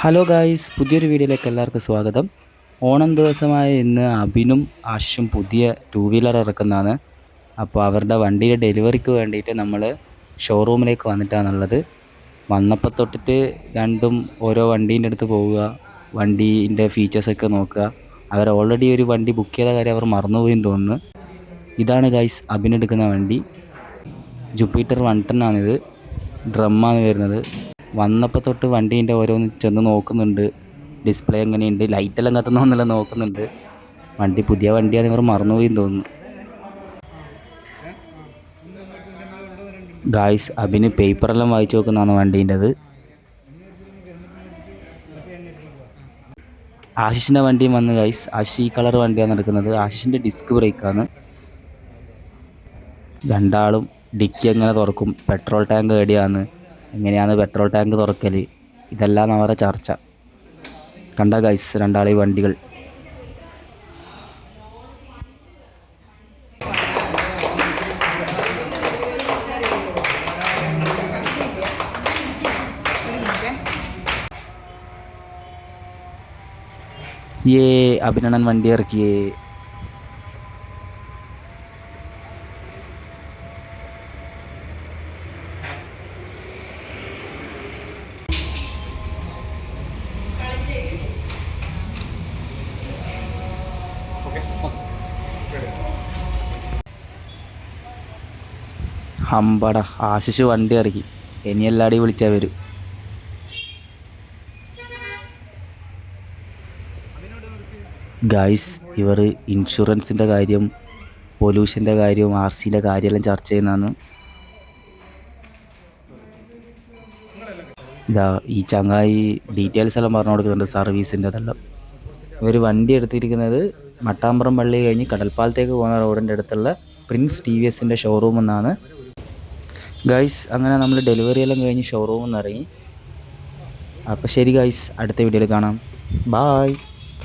Hello guys പുതിയൊരു വീഡിയോയിലേക്ക് എല്ലാവർക്കും സ്വാഗതം. ഓണം ദിവസമായ ഇന്ന് അബിനും ആഷും പുതിയ ടൂ വീലർ ഇറക്കുന്നതാണ്. അപ്പോൾ അവരുടെ വണ്ടിയുടെ ഡെലിവറിക്ക് വേണ്ടിയിട്ട് നമ്മൾ ഷോറൂമിലേക്ക് വന്നിട്ടാണുള്ളത്. വന്നപ്പോൾ തൊട്ടിട്ട് രണ്ടും ഓരോ വണ്ടീന്റെ അടുത്ത് പോവുക വണ്ടീന്റെ ഫീച്ചേഴ്സൊക്കെ നോക്കുക. അവർ ഓൾറെഡി ഒരു വണ്ടി ബുക്ക് ചെയ്ത കാര്യം അവർ മറന്നുപോയി തോന്നുന്നു. ഇതാണ് ഗൈസ് അബിനെടുക്കുന്ന വണ്ടി. ജുപ്പിറ്റർ വൺ ടെൻ ആണിത് ഡ്രമ്മാണ് വരുന്നത്. വന്നപ്പോൾ തൊട്ട് വണ്ടീന്റെ ഓരോന്ന് ചെന്ന് നോക്കുന്നുണ്ട്. ഡിസ്പ്ലേ എങ്ങനെയുണ്ട്? ലൈറ്റെല്ലാം കത്തുന്നോന്നെല്ലാം നോക്കുന്നുണ്ട്. വണ്ടി പുതിയ വണ്ടിയാണെന്ന് ഇവർ മറന്നുപോയി തോന്നുന്നു. ഗായ്സ് അബിന് പേപ്പറെല്ലാം വായിച്ചു നോക്കുന്നതാണ് വണ്ടീന്റെത് ആശിഷിന്റെ വണ്ടിയും വന്ന് ഗൈസ് ആശിഷ് ഈ കളർ വണ്ടിയാണ് നടക്കുന്നത് ആശിഷിന്റെ ഡിസ്ക് ബ്രേക്കാണ് രണ്ടാളും ഡിക്കി എങ്ങനെ തുറക്കും? പെട്രോൾ ടാങ്ക് എവിടെയാണ് എങ്ങനെയാണ് പെട്രോൾ ടാങ്ക് തുറക്കൽ ഇതെല്ലാം അവരുടെ ചർച്ച. കണ്ട ഗൈസ് രണ്ടാളി വണ്ടികൾ. ഏ അഭിനന്ദൻ വണ്ടി ഇറക്കിയേ. ഹമ്പട ആശിഷ് വണ്ടി ഇറക്കി. ഇനി എല്ലാടെയും വിളിച്ചാൽ വരും. ഗായ്സ് ഇവർ ഇൻഷുറൻസിന്റെ കാര്യം പൊല്യൂഷന്റെ കാര്യവും ആർ സിന്റെ കാര്യമെല്ലാം ചർച്ച ചെയ്യുന്നതാണ്. ഇതാ ഈ ചങ്ങായി ഡീറ്റെയിൽസ് എല്ലാം പറഞ്ഞു കൊടുക്കുന്നുണ്ട് സർവീസിന്റെ അതെല്ലാം. ഇവർ വണ്ടി എടുത്തിരിക്കുന്നത് മട്ടാമ്പറം പള്ളി കഴിഞ്ഞ് കടൽപ്പാലത്തേക്ക് പോകുന്ന റോഡിന്റെ അടുത്തുള്ള പ്രിൻസ് ടി വി എസിന്റെ ഷോറൂം നിന്നാണ് ഗൈസ് അങ്ങനെ നമ്മൾ ഡെലിവറി എല്ലാം കഴിഞ്ഞ് ഷോറൂമിൽ നിന്ന് ഇറങ്ങി. അപ്പോൾ ശരി ഗൈസ് അടുത്ത വീഡിയോയിൽ കാണാം. ബായ്